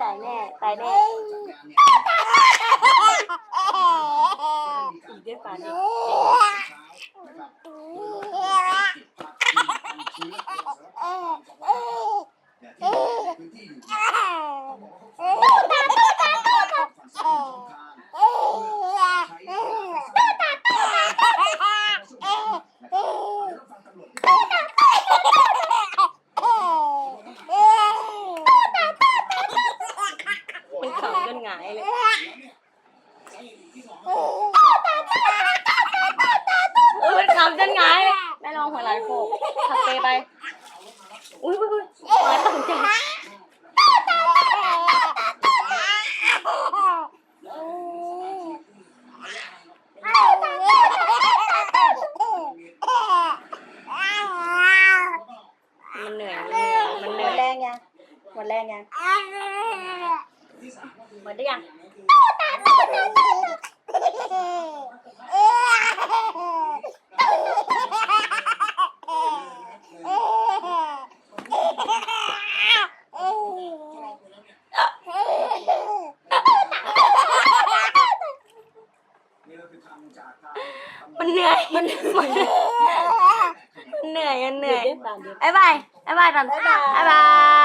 ตายแน่ตายแน่อีกด้วยป่านนี้มันขำ จนหงายเลยเออมันขำจนหงายเลยแม่ลองหัวไหล่โขกขับเปไป อุ้ยอุ้ยอุ้ยมาตกใจมันเหนื่อย มันเหนื่อย มันเหนื่อยหมดแรงยังหมดแรงยัง หมดได้ยังมันเหนื่อยมันมันเหนื่อยมันเหนื่อยหยุดด้วยป่านหยุดบ๊ายบายบ๊ายบายตอนบ๊ายบาย